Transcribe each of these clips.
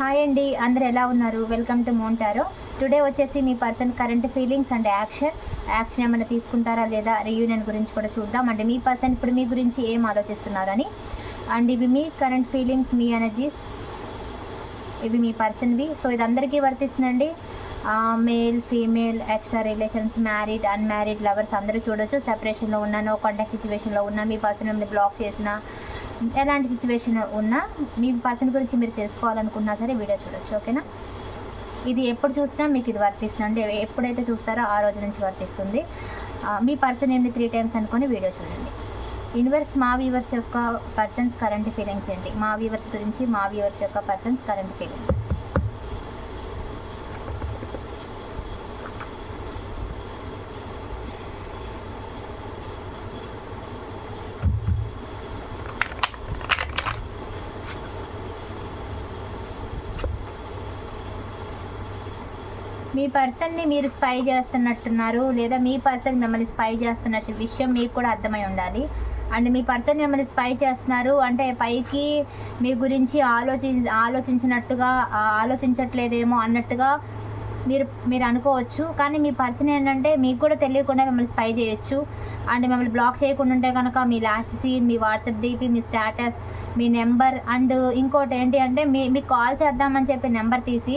Hi అండి అందరు ఎలా ఉన్నారు? వెల్కమ్ టు మోంటారో టుడే వచ్చేసి మీ person current feelings and action action ఏమైనా తీసుకుంటారా లేదా? రియూనియన్ గురించి కూడా చూద్దాం. అంటే మీ పర్సన్ ఇప్పుడు మీ గురించి ఏం ఆలోచిస్తున్నారని? అండ్ ఇవి మీ కరెంట్ ఫీలింగ్స్ మీ ఎనర్జీస్ ఇవి మీ పర్సన్వి సో ఇది అందరికీ వర్తిస్తుందండి. Male female extra relations married unmarried lovers అందరూ చూడొచ్చు. సెపరేషన్లో ఉన్న నో కాంటాక్ట్ సిచ్యువేషన్లో ఉన్న మీ పర్సన్ బ్లాక్ చేసిన ఎలాంటి సిచ్యువేషన్ ఉన్నా మీ పర్సన్ గురించి మీరు తెలుసుకోవాలనుకున్నా సరే వీడియో చూడొచ్చు ఓకేనా? ఇది ఎప్పుడు చూసినా మీకు ఇది వర్తిస్తుంది. అంటే ఎప్పుడైతే చూస్తారో ఆ రోజు నుంచి వర్తిస్తుంది. మీ పర్సన్ ఏంటి త్రీ టైమ్స్ అనుకొని వీడియో చూడండి. యూనివర్స్ మా వ్యూవర్స్ యొక్క పర్సన్స్ కరెంట్ ఫీలింగ్స్ ఏంటి? మా వ్యూవర్స్ గురించి మా వ్యూవర్స్ యొక్క పర్సన్స్ కరెంట్ ఫీలింగ్స్ మీ పర్సన్ని మీరు స్పై చేస్తున్నట్టున్నారు లేదా మీ పర్సన్ మిమ్మల్ని స్పై చేస్తున్న విషయం మీకు కూడా అర్థమై ఉండాలి. అండ్ మీ పర్సన్ మిమ్మల్ని స్పై చేస్తున్నారు అంటే పైకి మీ గురించి ఆలోచి ఆలోచించినట్టుగా ఆలోచించట్లేదేమో అన్నట్టుగా మీరు మీరు అనుకోవచ్చు. కానీ మీ పర్సన్ ఏంటంటే మీకు కూడా తెలియకుండా మిమ్మల్ని స్పై చేయొచ్చు. అండ్ మిమ్మల్ని బ్లాక్ చేయకుండా ఉంటే కనుక మీ లాస్ట్ సీన్ మీ వాట్సాప్ డీపీ మీ స్టేటస్ మీ నెంబర్ అండ్ ఇంకోటి ఏంటి అంటే మీ మీకు కాల్ చేద్దామని చెప్పి నెంబర్ తీసి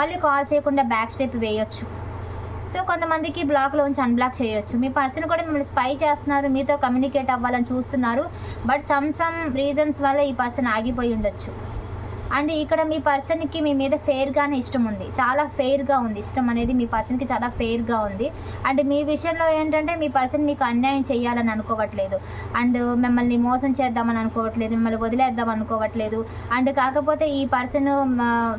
మళ్ళీ కాల్ చేయకుండా బ్యాక్ స్టెప్ వేయొచ్చు. సో కొంతమందికి బ్లాక్లో ఉంచి అన్బ్లాక్ చేయొచ్చు. మీ పర్సన్ కూడా మిమ్మల్ని స్పై చేస్తున్నారు మీతో కమ్యూనికేట్ అవ్వాలని చూస్తున్నారు. బట్ సమ్ సమ్ రీజన్స్ వల్ల ఈ పర్సన్ ఆగిపోయి ఉండొచ్చు. అండ్ ఇక్కడ మీ పర్సన్కి మీ మీద ఫెయిర్గానే ఇష్టం ఉంది. చాలా ఫెయిర్గా ఉంది. ఇష్టం అనేది మీ పర్సన్కి చాలా ఫెయిర్గా ఉంది. అండ్ మీ విషయంలో ఏంటంటే మీ పర్సన్ మీకు అన్యాయం చేయాలని అనుకోవట్లేదు. అండ్ మిమ్మల్ని మోసం చేద్దామని అనుకోవట్లేదు. మిమ్మల్ని వదిలేద్దాం అనుకోవట్లేదు. అండ్ కాకపోతే ఈ పర్సన్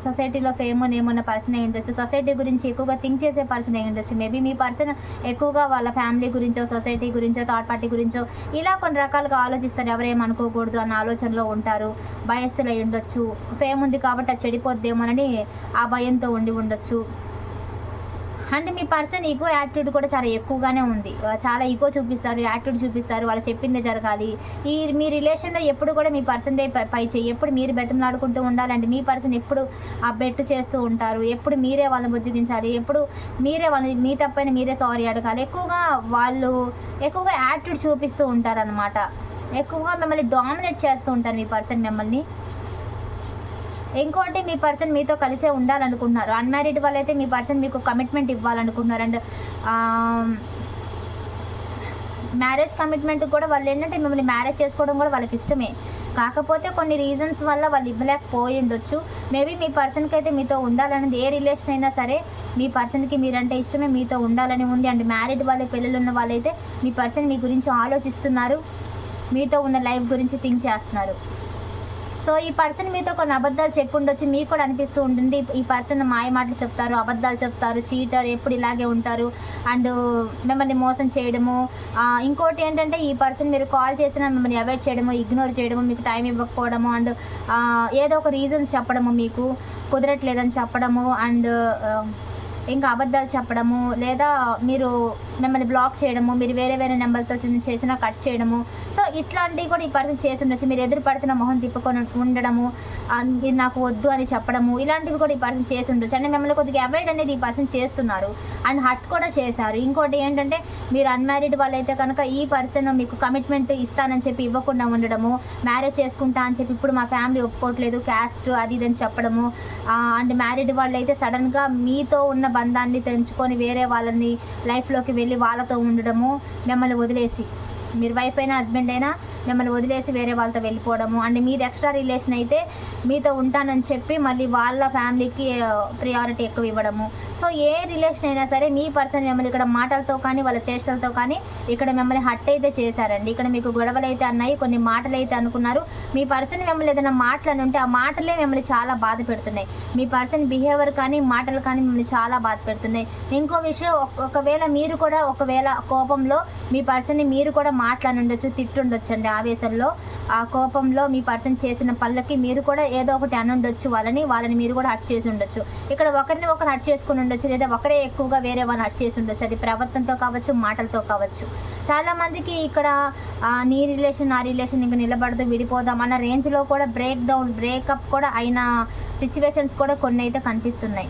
సొసైటీలో ఫేమ్ నేమున్న పర్సన్ అయి ఉండొచ్చు. సొసైటీ గురించి ఎక్కువగా థింక్ చేసే పర్సన్ అయి ఉండొచ్చు. మేబీ మీ పర్సన్ ఎక్కువగా వాళ్ళ ఫ్యామిలీ గురించో సొసైటీ గురించో థర్డ్ పార్టీ గురించో ఇలా కొన్ని రకాలుగా ఆలోచిస్తారు. ఎవరేమనుకోకూడదు అన్న ఆలోచనలో ఉంటారు. భయస్థులు అయి ఉండొచ్చు. ఫేమ్ ఉంది కాబట్టి అది చెడిపోద్దేమోనని ఆ భయంతో ఉండి ఉండొచ్చు. అండ్ మీ పర్సన్ ఈగో యాటిట్యూడ్ కూడా చాలా ఎక్కువగానే ఉంది. చాలా ఈగో చూపిస్తారు యాటిట్యూడ్ చూపిస్తారు వాళ్ళు చెప్పిందే జరగాలి. ఈ మీ రిలేషన్లో ఎప్పుడు కూడా మీ పర్సన్ పై చేయి ఎప్పుడు మీరు బెతంలాడుకుంటూ ఉండాలండి మీ పర్సన్ ఎప్పుడు ఆ బెట్ చేస్తూ ఉంటారు. ఎప్పుడు మీరే వాళ్ళని బుజ్జగించాలి ఎప్పుడు మీరే వాళ్ళని మీ తప్పైన మీరే సారీ అడగాలి. ఎక్కువగా వాళ్ళు ఎక్కువగా యాటిట్యూడ్ చూపిస్తూ ఉంటారనమాట ఎక్కువగా మిమ్మల్ని డామినేట్ చేస్తూ ఉంటారు మీ పర్సన్ మిమ్మల్ని. ఇంకోటి మీ పర్సన్ మీతో కలిసే ఉండాలనుకుంటున్నారు అన్మ్యారీడ్ వాళ్ళైతే మీ పర్సన్ మీకు కమిట్మెంట్ ఇవ్వాలనుకుంటున్నారు అండ్ మ్యారేజ్ కమిట్మెంట్ కూడా వాళ్ళు ఏంటంటే మిమ్మల్ని మ్యారేజ్ చేసుకోవడం కూడా వాళ్ళకి ఇష్టమే. కాకపోతే కొన్ని రీజన్స్ వల్ల వాళ్ళు ఇవ్వలేకపోయి ఉండొచ్చు మేబీ మీ పర్సన్కి అయితే మీతో ఉండాలనేది. ఏ రిలేషన్ అయినా సరే మీ పర్సన్కి మీరంటే ఇష్టమే మీతో ఉండాలని ఉంది. అండ్ మ్యారీడ్ వాళ్ళ పిల్లలు ఉన్న వాళ్ళైతే మీ పర్సన్ మీ గురించి ఆలోచిస్తున్నారు. మీతో ఉన్న లైఫ్ గురించి థింక్ చేస్తున్నారు. సో ఈ పర్సన్ మీతో కొన్ని అబద్ధాలు చెప్పి ఉండొచ్చు మీకు కూడా అనిపిస్తూ ఉంటుంది. ఈ పర్సన్ మాయ మాటలు చెప్తారు అబద్ధాలు చెప్తారు చీటర్ ఎప్పుడు ఇలాగే ఉంటారు. అండ్ మిమ్మల్ని మోసం చేయడము ఇంకోటి ఏంటంటే ఈ పర్సన్ మీరు కాల్ చేసినా మిమ్మల్ని అవాయిడ్ చేయడము ఇగ్నోర్ చేయడము మీకు టైం ఇవ్వకపోవడము అండ్ ఏదో ఒక రీజన్స్ చెప్పడము మీకు కుదరట్లేదని చెప్పడము అండ్ ఇంకా అబద్ధాలు చెప్పడము లేదా మీరు మిమ్మల్ని బ్లాక్ చేయడము మీరు వేరే వేరే నెంబర్తో చేసినా కట్ చేయడము. సో ఇట్లాంటివి కూడా ఈ పర్సన్ చేసి ఉండొచ్చు మీరు ఎదురు పడుతున్న మొహం తిప్పుకొని ఉండడము ఇది మీరు నాకు వద్దు అని చెప్పడము ఇలాంటివి కూడా ఈ పర్సన్ చేసి ఉండొచ్చు అంటే మిమ్మల్ని కొద్దిగా అవాయిడ్ అనేది ఈ పర్సన్ చేస్తున్నారు. అండ్ హట్ కూడా చేశారు. ఇంకోటి ఏంటంటే మీరు అన్మ్యారీడ్ వాళ్ళైతే కనుక ఈ పర్సన్ మీకు కమిట్మెంట్ ఇస్తానని చెప్పి ఇవ్వకుండా ఉండడము మ్యారేజ్ చేసుకుంటా అని చెప్పి ఇప్పుడు మా ఫ్యామిలీ ఒప్పుకోవట్లేదు క్యాస్ట్ అది ఇది అని చెప్పడము. అండ్ మ్యారీడ్ వాళ్ళు అయితే సడన్గా మీతో ఉన్న బంధాన్ని తెంచుకొని వేరే వాళ్ళని లైఫ్లోకి వెళ్ళి వాళ్ళతో ఉండడము మిమ్మల్ని వదిలేసి. మీరు వైఫ్ అయినా హస్బెండ్ అయినా మిమ్మల్ని వదిలేసి వేరే వాళ్ళతో వెళ్ళిపోవడము. అండ్ మీది ఎక్స్ట్రా రిలేషన్ అయితే మీతో ఉంటానని చెప్పి మళ్ళీ వాళ్ళ ఫ్యామిలీకి ప్రియారిటీ ఎక్కువ ఇవ్వడము. సో ఏ రిలేషన్ అయినా సరే మీ పర్సన్ మిమ్మల్ని ఇక్కడ మాటలతో కానీ వాళ్ళ చేష్టలతో కానీ ఇక్కడ మిమ్మల్ని హట్ అయితే చేశారండి. ఇక్కడ మీకు గొడవలు అయితే అన్నాయి కొన్ని మాటలు అయితే అనుకున్నారు. మీ పర్సన్ మిమ్మల్ని ఏదైనా మాటలు ఉంటే ఆ మాటలే మిమ్మల్ని చాలా బాధ పెడుతున్నాయి. మీ పర్సన్ బిహేవియర్ కానీ మాటలు కానీ మిమ్మల్ని చాలా బాధ పెడుతున్నాయి. ఇంకో విషయం ఒకవేళ మీరు కూడా ఒకవేళ కోపంలో మీ పర్సన్ని మీరు కూడా మాట్లాడుండొచ్చు తిట్టుండొచ్చు అండి ఆవేశంలో ఆ కోపంలో మీ పర్సన్ చేసిన పళ్ళకి మీరు కూడా ఏదో ఒకటి అనుండొచ్చు వాళ్ళని వాళ్ళని మీరు కూడా హట్ చేసి ఉండొచ్చు. ఇక్కడ ఒకరిని ఒకరు హట్ చేసుకుని ఉండొచ్చు లేదా ఒకరే ఎక్కువగా వేరే వాళ్ళని హట్ చేసి ఉండొచ్చు. అది ప్రవర్తనతో కావచ్చు మాటలతో కావచ్చు. చాలామందికి ఇక్కడ నీ రిలేషన్ నా రిలేషన్ ఇంకా నిలబడదు విడిపోదాం అన్న రేంజ్లో కూడా బ్రేక్ డౌన్ బ్రేకప్ కూడా అయిన సిచ్యువేషన్స్ కూడా కొన్ని అయితే కనిపిస్తున్నాయి.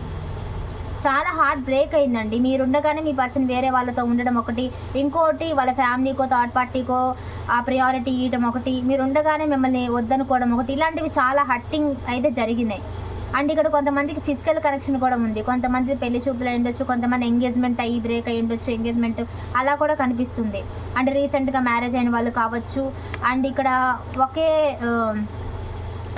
చాలా హార్ట్ బ్రేక్ అయిందండి. మీరుండగానే మీ పర్సన్ వేరే వాళ్ళతో ఉండడం ఒకటి ఇంకోటి వాళ్ళ ఫ్యామిలీకో థర్డ్ పార్టీకో ఆ ప్రయారిటీ ఇవ్వడం ఒకటి మీరు ఉండగానే మిమ్మల్ని వద్దనుకోవడం ఒకటి ఇలాంటివి చాలా హట్టింగ్ అయితే జరిగినాయి. అండ్ ఇక్కడ కొంతమందికి ఫిజికల్ కనెక్షన్ కూడా ఉంది. కొంతమంది పెళ్ళి చూపులు అయి ఉండొచ్చు కొంతమంది ఎంగేజ్మెంట్ అయ్యి బ్రేక్ అయి ఉండొచ్చు ఎంగేజ్మెంట్ అలా కూడా కనిపిస్తుంది. అండ్ రీసెంట్గా మ్యారేజ్ అయిన వాళ్ళు కావచ్చు అండ్ ఇక్కడ ఒకే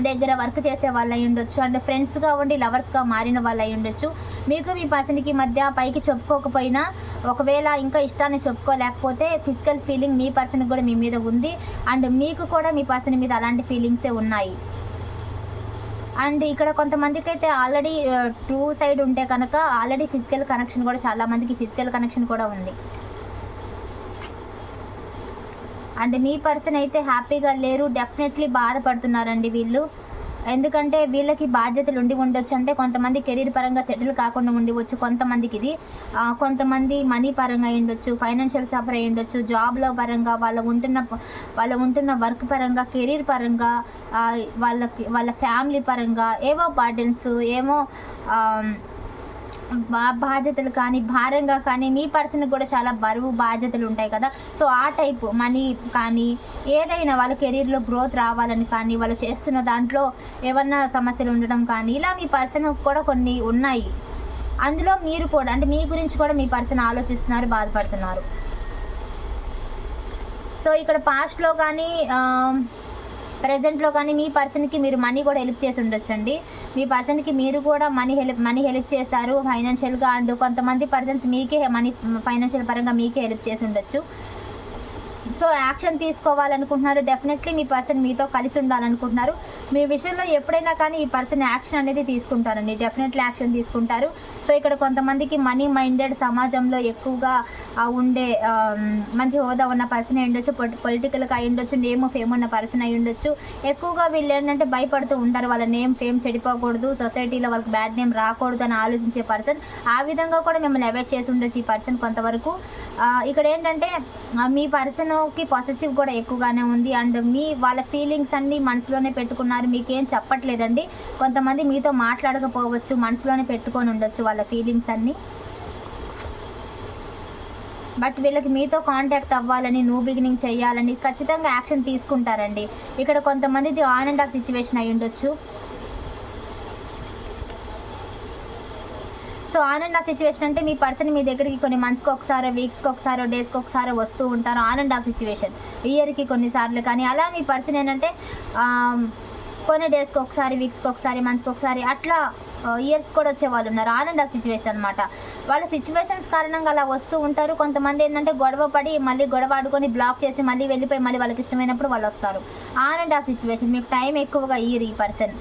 దగ్గర వర్క్ చేసే వాళ్ళు అయి ఉండొచ్చు. అండ్ ఫ్రెండ్స్గా ఉండి లవర్స్గా మారిన వాళ్ళు అయి ఉండొచ్చు. మీకు మీ పర్సన్కి మధ్య పైకి చెప్పుకోకపోయినా ఒకవేళ ఇంకా ఇష్టాన్ని చెప్పుకోలేకపోతే ఫిజికల్ ఫీలింగ్ మీ పర్సన్కి కూడా మీ మీద ఉంది. అండ్ మీకు కూడా మీ పర్సన్ మీద అలాంటి ఫీలింగ్సే ఉన్నాయి. అండ్ ఇక్కడ కొంతమందికి అయితే ఆల్రెడీ టూ సైడ్ ఉంటే కనుక ఆల్రెడీ ఫిజికల్ కనెక్షన్ కూడా చాలా మందికి ఫిజికల్ కనెక్షన్ కూడా ఉంది. అండ్ మీ పర్సన్ అయితే హ్యాపీగా లేరు డెఫినెట్లీ బాధపడుతున్నారండి వీళ్ళు. ఎందుకంటే వీళ్ళకి బాధ్యతలు ఉండి ఉండొచ్చు. అంటే కొంతమంది కెరీర్ పరంగా సెటిల్ కాకుండా ఉండివచ్చు కొంతమందికి ఇది కొంతమంది మనీ పరంగా ఉండొచ్చు ఫైనాన్షియల్ సఫర్ అయి ఉండొచ్చు జాబ్లో పరంగా వాళ్ళ ఉంటున్న వాళ్ళ ఉంటున్న వర్క్ పరంగా కెరీర్ పరంగా వాళ్ళకి వాళ్ళ ఫ్యామిలీ పరంగా ఏవో బర్డెన్స్ ఏమో బాధ్యతలు కానీ భారంగా కానీ మీ పర్సన్కి కూడా చాలా బరువు బాధ్యతలు ఉంటాయి కదా. సో ఆ టైప్ మనీ కానీ ఏదైనా వాళ్ళ కెరీర్లో గ్రోత్ రావాలని కానీ వాళ్ళు చేస్తున్న దాంట్లో ఏమన్నా సమస్యలు ఉండడం కానీ ఇలా మీ పర్సన్ కూడా కొన్ని ఉన్నాయి. అందులో మీరు కూడా అంటే మీ గురించి కూడా మీ పర్సన్ ఆలోచిస్తున్నారు బాధపడుతున్నారు. సో ఇక్కడ పాస్ట్లో కానీ ప్రజెంట్లో కానీ మీ పర్సన్కి మీరు మనీ కూడా హెల్ప్ చేసి ఉండొచ్చండి. మీ పర్సన్కి మీరు కూడా మనీ హెల్ప్ మనీ హెల్ప్ చేశారు ఫైనాన్షియల్గా అండ్ కొంతమంది పర్సన్స్ మీకే మనీ ఫైనాన్షియల్ పరంగా మీకే హెల్ప్ చేసి ఉండొచ్చు. సో యాక్షన్ తీసుకోవాలనుకుంటున్నారు. డెఫినెట్లీ మీ పర్సన్ మీతో కలిసి ఉండాలనుకుంటున్నారు. మీ విషయంలో ఎప్పుడైనా కానీ ఈ పర్సన్ యాక్షన్ అనేది తీసుకుంటారండి. డెఫినెట్లీ యాక్షన్ తీసుకుంటారు. సో ఇక్కడ కొంతమందికి మనీ మైండెడ్ సమాజంలో ఎక్కువగా ఉండే మంచి హోదా ఉన్న పర్సన్ అయి ఉండొచ్చు పొలిటికల్గా అయి ఉండొచ్చు నేమ్ ఫేమ్ ఉన్న పర్సన్ అయి ఉండొచ్చు. ఎక్కువగా వీళ్ళు ఏంటంటే భయపడుతూ ఉంటారు వాళ్ళ నేమ్ ఫేమ్ చెడిపోకూడదు సొసైటీలో వాళ్ళకి బ్యాడ్ నేమ్ రాకూడదు అని ఆలోచించే పర్సన్. ఆ విధంగా కూడా మిమ్మల్ని అవాయిడ్ చేసి ఉండొచ్చు ఈ పర్సన్ కొంతవరకు. ఇక్కడ ఏంటంటే మీ పర్సన్కి పాజిటివ్ కూడా ఎక్కువగానే ఉంది. అండ్ మీ వాళ్ళ ఫీలింగ్స్ అన్నీ మనసులోనే పెట్టుకున్నారు. మీకేం చెప్పట్లేదండి. కొంతమంది మీతో మాట్లాడకపోవచ్చు మనసులోనే పెట్టుకొని ఉండొచ్చు వాళ్ళ ఫీలింగ్స్ అన్నీ. బట్ వీళ్ళకి మీతో కాంటాక్ట్ అవ్వాలని న్యూ బిగినింగ్ చేయాలని ఖచ్చితంగా యాక్షన్ తీసుకుంటారండి. ఇక్కడ కొంతమందిది ఆన్ అండ్ ఆఫ్ సిచ్యువేషన్ అయి ఉండొచ్చు. So on and off situation అంటే మీ పర్సన్ మీ దగ్గరికి కొన్ని మంత్స్కి ఒకసారో వీక్స్కి ఒకసారో డేస్కి ఒకసారో వస్తూ ఉంటారు. ఆన్ అండ్ ఆఫ్ సిచ్యువేషన్ ఇయర్కి కొన్నిసార్లు కానీ అలా మీ పర్సన్ ఏంటంటే um, కొన్ని డేస్కి ఒకసారి వీక్స్కి ఒకసారి మంత్స్కి ఒకసారి అట్లా ఇయర్స్ కూడా వచ్చే వాళ్ళు ఉన్నారు. ఆన్ అండ్ ఆఫ్ సిచ్యువేషన్ అనమాట వాళ్ళ సిచ్యువేషన్స్ కారణంగా అలా వస్తూ ఉంటారు. కొంతమంది ఏంటంటే గొడవ పడి మళ్ళీ గొడవ ఆడుకొని బ్లాక్ చేసి మళ్ళీ వెళ్ళిపోయి మళ్ళీ వాళ్ళకి ఇష్టమైనప్పుడు వాళ్ళు వస్తారు. ఆన్ అండ్ ఆఫ్ సిచ్యువేషన్ మీకు టైం ఎక్కువగా ఇయ్యరు ఈ పర్సన్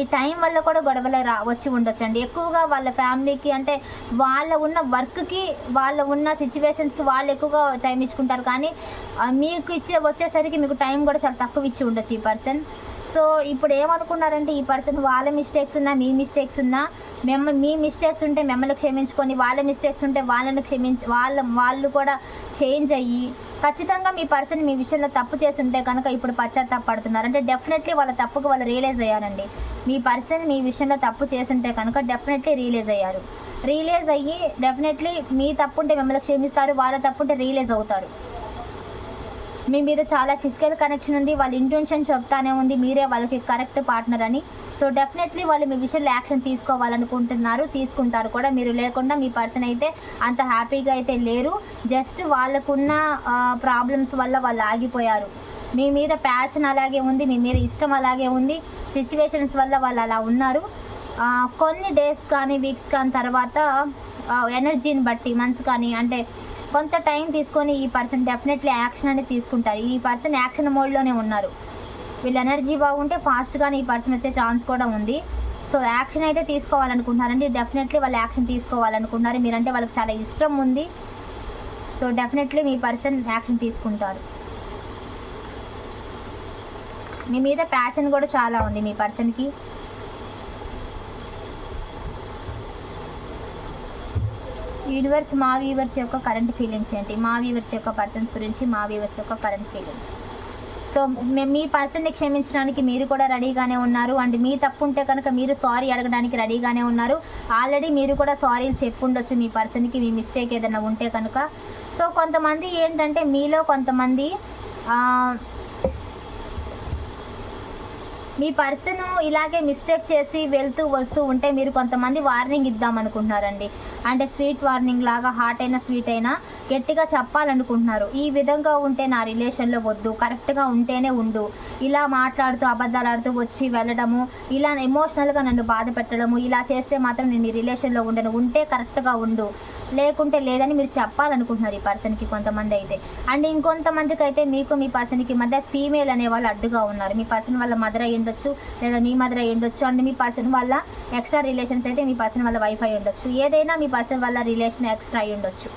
ఈ టైం వల్ల కూడా గొడవలు రా వచ్చి ఉండొచ్చండి. ఎక్కువగా వాళ్ళ ఫ్యామిలీకి అంటే వాళ్ళ ఉన్న వర్క్కి వాళ్ళ ఉన్న సిచ్యువేషన్స్కి వాళ్ళు ఎక్కువగా టైం ఇచ్చుకుంటారు. కానీ మీకు ఇచ్చే వచ్చేసరికి మీకు టైం కూడా చాలా తక్కువ ఇచ్చి ఉండొచ్చు ఈ పర్సన్ సో ఇప్పుడు ఏమనుకున్నారంటే ఈ పర్సన్ వాళ్ళ మిస్టేక్స్ ఉన్నా మీ మిస్టేక్స్ ఉన్నా మెమ్మ మీ మిస్టేక్స్ ఉంటే మిమ్మల్ని క్షమించుకొని వాళ్ళ మిస్టేక్స్ ఉంటే వాళ్ళని క్షమించి వాళ్ళ వాళ్ళు కూడా చేంజ్ అయ్యి ఖచ్చితంగా మీ పర్సన్ మీ విషయంలో తప్పు చేస్తుంటే కనుక ఇప్పుడు పశ్చాత్తాపడుతున్నారు అంటే డెఫినెట్లీ వాళ్ళ తప్పుకు వాళ్ళు రియలైజ్ అయ్యారండి. మీ పర్సన్ మీ విషయంలో తప్పు చేస్తుంటే కనుక డెఫినెట్లీ రియలైజ్ అయ్యారు. రియలైజ్ అయ్యి డెఫినెట్లీ మీ తప్పు ఉంటే మిమ్మల్ని క్షమిస్తారు వాళ్ళ తప్పు ఉంటే రియలైజ్ అవుతారు. మీ మీద చాలా ఫిజికల్ కనెక్షన్ ఉంది. వాళ్ళ ఇంటెన్షన్ చెప్తానే ఉంది. మీరే వాళ్ళకి కరెక్ట్ పార్ట్నర్ అని. సో డెఫినెట్లీ వాళ్ళు మీ విషయంలో యాక్షన్ తీసుకోవాలనుకుంటున్నారు. తీసుకుంటారు కూడా. మీరు లేకుండా మీ పర్సన్ అయితే అంత హ్యాపీగా అయితే లేరు. జస్ట్ వాళ్ళకున్న ప్రాబ్లమ్స్ వల్ల వాళ్ళు ఆగిపోయారు. మీ మీద ప్యాషన్ అలాగే ఉంది. మీ మీద ఇష్టం అలాగే ఉంది. సిచ్యువేషన్స్ వల్ల వాళ్ళు అలా ఉన్నారు. కొన్ని డేస్ కానీ వీక్స్ కానీ తర్వాత ఎనర్జీని బట్టి మంత్స్ కానీ అంటే కొంత టైం తీసుకొని ఈ పర్సన్ డెఫినెట్లీ యాక్షన్ అనేది తీసుకుంటారు. ఈ పర్సన్ యాక్షన్ మోడ్లోనే ఉన్నారు. వీళ్ళ ఎనర్జీ బాగుంటే ఫాస్ట్గానే ఈ పర్సన్ వచ్చే ఛాన్స్ కూడా ఉంది. సో యాక్షన్ అయితే తీసుకోవాలనుకుంటున్నారండి. డెఫినెట్లీ వాళ్ళు యాక్షన్ తీసుకోవాలనుకుంటున్నారు. మీరంటే వాళ్ళకి చాలా ఇష్టం ఉంది. సో డెఫినెట్లీ మీ పర్సన్ యాక్షన్ తీసుకుంటారు. మీ మీద ప్యాషన్ కూడా చాలా ఉంది మీ పర్సన్కి. యూనివర్స్ మా వ్యూవర్స్ యొక్క కరెంట్ ఫీలింగ్స్ ఏంటి? మా వ్యూవర్స్ యొక్క పర్సన్స్ గురించి మా వ్యూవర్స్ యొక్క కరెంట్ ఫీలింగ్స్ సో మే- మీ పర్సన్ని క్షమించడానికి మీరు కూడా రెడీగానే ఉన్నారు. అండ్ మీ తప్పు ఉంటే కనుక మీరు సారీ అడగడానికి రెడీగానే ఉన్నారు. ఆల్రెడీ మీరు కూడా సారీలు చెప్పుండొచ్చు మీ పర్సన్కి మీ మిస్టేక్ ఏదైనా ఉంటే కనుక. సో కొంతమంది ఏంటంటే మీలో కొంతమంది మీ పర్సన్ ఇలాగే మిస్టేక్ చేసి వెళ్తూ వస్తూ ఉంటే మీరు కొంతమంది వార్నింగ్ ఇద్దాం అనుకుంటున్నారండి. అంటే స్వీట్ వార్నింగ్ లాగా హాట్ అయినా స్వీట్ అయినా గట్టిగా చెప్పాలనుకుంటున్నారు. ఈ విధంగా ఉంటే నా రిలేషన్లో వద్దు కరెక్ట్గా ఉంటేనే ఉండు. ఇలా మాట్లాడుతూ అబద్ధాలు ఆడుతూ వచ్చి వెళ్ళడము ఇలా ఎమోషనల్గా నన్ను బాధ పెట్టడము ఇలా చేస్తే మాత్రం నేను ఈ రిలేషన్లో ఉండను. ఉంటే కరెక్ట్గా ఉండు. లేకుంటే లేదని మీరు చెప్పాలనుకుంటున్నారు ఈ పర్సన్కి కొంతమంది అయితే. అండ్ ఇంకొంతమందికి అయితే మీకు మీ పర్సన్కి మధ్య ఫీమేల్ అనే వాళ్ళు అడ్డుగా ఉన్నారు. మీ పర్సన్ వల్ల మదర్ అయి ఉండొచ్చు లేదా మీ మదర్ అయి ఉండొచ్చు. అండ్ మీ పర్సన్ వల్ల ఎక్స్ట్రా రిలేషన్స్ అయితే మీ పర్సన్ వల్ల వైఫ్ అయి ఉండొచ్చు. ఏదైనా మీ పర్సన్ వల్ల రిలేషన్ ఎక్స్ట్రా అయి ఉండొచ్చు.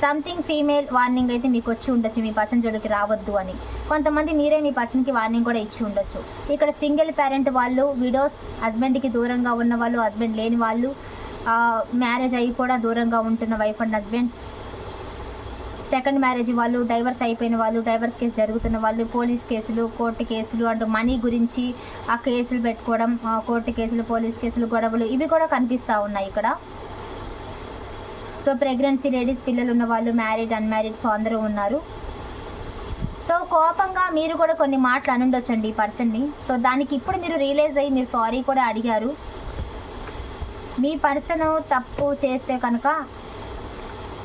సంథింగ్ ఫీమేల్ వార్నింగ్ అయితే మీకు వచ్చి ఉండొచ్చు. మీ పర్సన్ జోడికి రావద్దు అని. కొంతమంది మీరే మీ పర్సన్కి వార్నింగ్ కూడా ఇచ్చి ఉండొచ్చు. ఇక్కడ సింగిల్ పేరెంట్ వాళ్ళు విడోస్ హస్బెండ్కి దూరంగా ఉన్న వాళ్ళు హస్బెండ్ లేని వాళ్ళు మ్యారేజ్ అయ్యి కూడా దూరంగా ఉంటున్న wife and husbands second marriage వాళ్ళు డైవర్స్ అయిపోయిన వాళ్ళు డైవర్స్ కేసు జరుగుతున్న వాళ్ళు పోలీస్ కేసులు కోర్టు కేసులు అంటూ మనీ గురించి ఆ కేసులు పెట్టుకోవడం ఆ కోర్టు కేసులు పోలీస్ కేసులు గొడవలు ఇవి కూడా కనిపిస్తూ ఉన్నాయి ఇక్కడ. సో ప్రెగ్నెన్సీ లేడీస్ పిల్లలు ఉన్న వాళ్ళు మ్యారీడ్ అన్మ్యారీడ్ సో అందరూ ఉన్నారు. సో కోపంగా మీరు కూడా కొన్ని మాటలు అనుండొచ్చండి ఈ పర్సన్ని సో దానికి ఇప్పుడు మీరు రియలైజ్ అయ్యి మీరు సారీ కూడా అడిగారు. మీ పర్సన్ తప్పు చేస్తే కనుక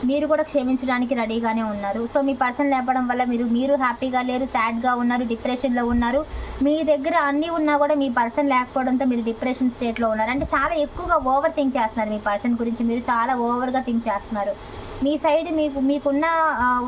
మీరు కూడా క్షమించడానికి రెడీగానే ఉన్నారు. సో మీ పర్సన్ లేపడం వల్ల మీరు మీరు హ్యాపీగా లేరు సాడ్గా ఉన్నారు డిప్రెషన్లో ఉన్నారు. మీ దగ్గర అన్నీ ఉన్నా కూడా మీ పర్సన్ లేకపోవడంతో మీరు డిప్రెషన్ స్టేట్లో ఉన్నారు. అంటే చాలా ఎక్కువగా ఓవర్ థింక్ చేస్తున్నారు మీ పర్సన్ గురించి. మీరు చాలా ఓవర్గా థింక్ చేస్తున్నారు. మీ సైడ్ మీకు మీకున్న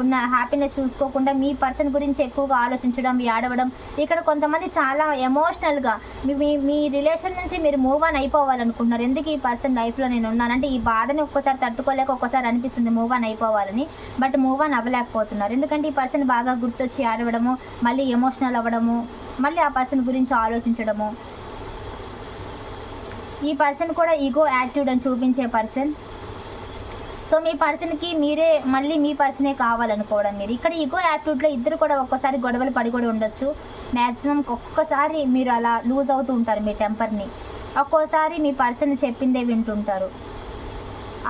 ఉన్న హ్యాపీనెస్ చూసుకోకుండా మీ పర్సన్ గురించి ఎక్కువగా ఆలోచించడం ఏడవడం ఇక్కడ కొంతమంది చాలా ఎమోషనల్గా మీ మీ మీ రిలేషన్ నుంచి మీరు మూవ్ ఆన్ అయిపోవాలనుకుంటున్నారు. ఎందుకు ఈ పర్సన్ లైఫ్లో నేను ఉన్నానంటే ఈ బాధని ఒక్కోసారి తట్టుకోలేక ఒక్కోసారి అనిపిస్తుంది మూవ్ ఆన్ అయిపోవాలని బట్ మూవ్ ఆన్ అవ్వలేకపోతున్నారు. ఎందుకంటే ఈ పర్సన్ బాగా గుర్తొచ్చి ఆడవడము మళ్ళీ ఎమోషనల్ అవ్వడము మళ్ళీ ఆ పర్సన్ గురించి ఆలోచించడము. ఈ పర్సన్ కూడా ఈగో యాటిట్యూడ్ అని చూపించే పర్సన్ సో మీ పర్సన్కి మీరే మళ్ళీ మీ పర్సనే కావాలనుకోవడం మీరు. ఇక్కడ ఈగో యాటిట్యూడ్లో ఇద్దరు కూడా ఒక్కసారి గొడవలు పడి కూడా ఉండొచ్చు. మ్యాక్సిమం ఒక్కసారి మీరు అలా లూజ్ అవుతూ ఉంటారు మీ టెంపర్ని ఒక్కోసారి మీ పర్సన్ చెప్పిందే వింటుంటారు.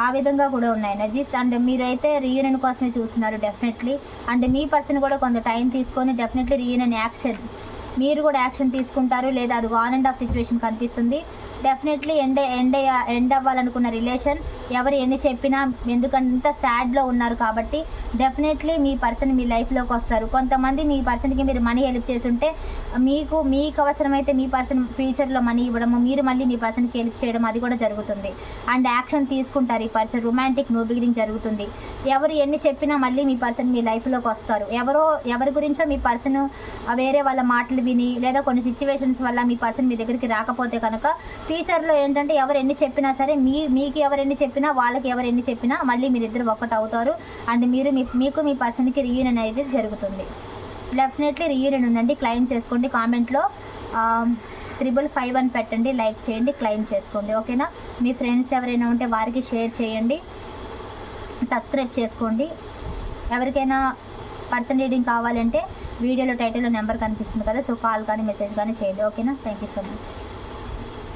ఆ విధంగా కూడా ఉన్నాయి. ఎనర్జీస్ అండ్ మీరైతే రీయూనియన్ కోసమే చూస్తున్నారు డెఫినెట్లీ అండ్ మీ పర్సన్ కూడా కొంత టైం తీసుకొని డెఫినెట్లీ రీయూనియన్ యాక్షన్ మీరు కూడా యాక్షన్ తీసుకుంటారు లేదా అది ఆన్ అండ్ ఆఫ్ సిచ్యువేషన్ కనిపిస్తుంది. డెఫినెట్లీ ఎండ్ ఎండ్ ఎండ్ అవ్వాలనుకున్న రిలేషన్ ఎవరు ఎన్ని చెప్పినా ఎందుకంత సాడ్లో ఉన్నారు కాబట్టి డెఫినెట్లీ మీ పర్సన్ మీ లైఫ్లోకి వస్తారు. కొంతమంది మీ పర్సన్కి మీరు మనీ హెల్ప్ చేస్తుంటే మీకు మీకు అవసరమైతే మీ పర్సన్ ఫ్యూచర్లో మనీ ఇవ్వడము మీరు మళ్ళీ మీ పర్సన్కి హెల్ప్ చేయడం అది కూడా జరుగుతుంది. అండ్ యాక్షన్ తీసుకుంటారు ఈ పర్సన్ రొమాంటిక్ నో బిగినింగ్ జరుగుతుంది. ఎవరు ఎన్ని చెప్పినా మళ్ళీ మీ పర్సన్ మీ లైఫ్లోకి వస్తారు. ఎవరో ఎవరి గురించో మీ పర్సన్ వేరే వాళ్ళ మాటలు విని లేదా కొన్ని సిచ్యువేషన్స్ వల్ల మీ పర్సన్ మీ దగ్గరికి రాకపోతే కనుక ఫ్యూచర్లో ఏంటంటే ఎవరు ఎన్ని చెప్పినా సరే మీ మీకు ఎవరు ఎన్ని చెప్పినా వాళ్ళకి ఎవరు ఎన్ని చెప్పినా మళ్ళీ మీరిద్దరు ఒక్కటి అవుతారు. అండ్ మీరు మీ మీకు మీ పర్సన్కి రీయూనియన్ అనేది జరుగుతుంది. డెఫినెట్లీ రీయూనియన్ ఉందండి. క్లెయిమ్ చేసుకోండి. కామెంట్లో త్రిబుల్ ఫైవ్ అని పెట్టండి. లైక్ చేయండి. క్లెయిమ్ చేసుకోండి. ఓకేనా? మీ ఫ్రెండ్స్ ఎవరైనా ఉంటే వారికి షేర్ చేయండి. సబ్స్క్రైబ్ చేసుకోండి. ఎవరికైనా పర్సన్ రీడింగ్ కావాలంటే వీడియోలో టైటిల్లో నెంబర్ కనిపిస్తుంది కదా సో కాల్ కానీ మెసేజ్ కానీ చేయండి. ఓకేనా? Thank you so much